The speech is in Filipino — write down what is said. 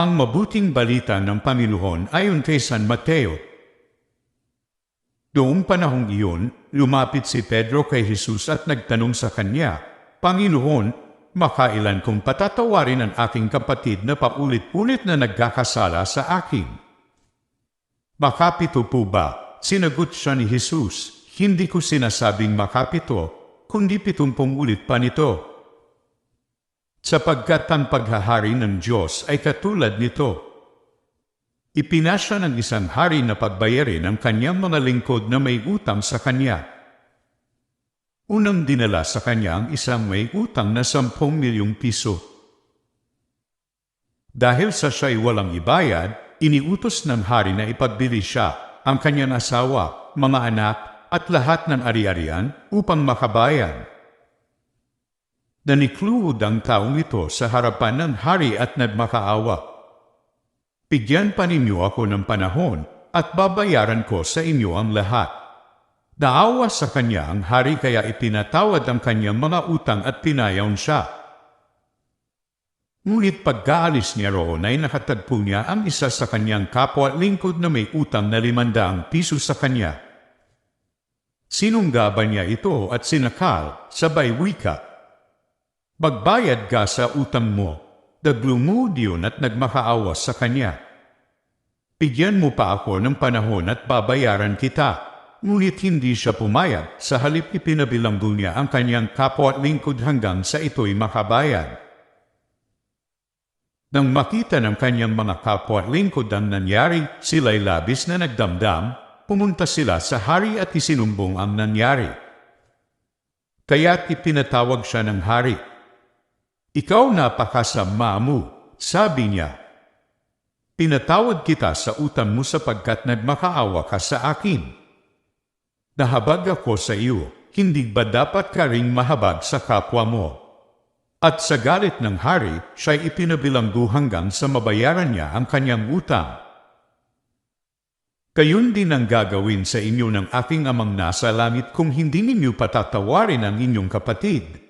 Ang mabuting balita ng Panginoon ayon kay San Mateo. Doong panahong iyon, lumapit si Pedro kay Jesus at nagtanong sa kanya, Panginoon, makailan kong patatawarin ang aking kapatid na paulit-ulit na nagkakasala sa akin? Makapito po ba? Sinagot siya ni Jesus, hindi ko sinasabing makapito, kundi pitumpong ulit pa nito. Sapagkat ang paghahari ng Diyos ay katulad nito. Ipinasya ng isang hari na pagbayarin ang kanyang mga lingkod na may utang sa kanya. Unang dinala sa kanya ang isang may utang na sampung milyong piso. Dahil sa siya'y walang ibayad, iniutos ng hari na ipagbili siya, ang kanyang asawa, mga anak, at lahat ng ari-arian upang makabayan. Nanikluhod ang taong ito sa harapan ng hari at nagmakaawa. Bigyan pa ninyo ako ng panahon at babayaran ko sa inyo ang lahat. Naawa sa kanya ang hari kaya ipinatawad ang kanyang mga utang at pinayaw siya. Ngunit pagkaalis niya roon ay nakatagpo niya ang isa sa kanyang kapwa lingkod na may utang na limandaang piso sa kanya. Sinunggaban niya ito at sinakal, sabay wika. Magbayad ka sa utang mo. Naglungod yun at nagmakaawa sa kanya. Bigyan mo pa ako ng panahon at babayaran kita. Ngunit hindi siya pumayag, sa halip ipinabilanggo niya ang kanyang kapwa at lingkod hanggang sa ito'y makabayan. Nang makita ng kanyang mga kapwa at lingkod ang nangyari, sila'y labis na nagdamdam, pumunta sila sa hari at isinumbong ang nangyari. Kaya't ipinatawag siya ng hari. Ikaw napakasama mo, sabi niya. Pinatawad kita sa utang mo sapagkat nagmakaawa ka sa akin. Nahabag ako sa iyo, hindi ba dapat ka ring mahabag sa kapwa mo? At sa galit ng hari, siya'y ipinabilanggo hanggang sa mabayaran niya ang kanyang utang. Kayon din ang gagawin sa inyo ng aking amang nasa langit kung hindi ninyo patatawarin ang inyong kapatid.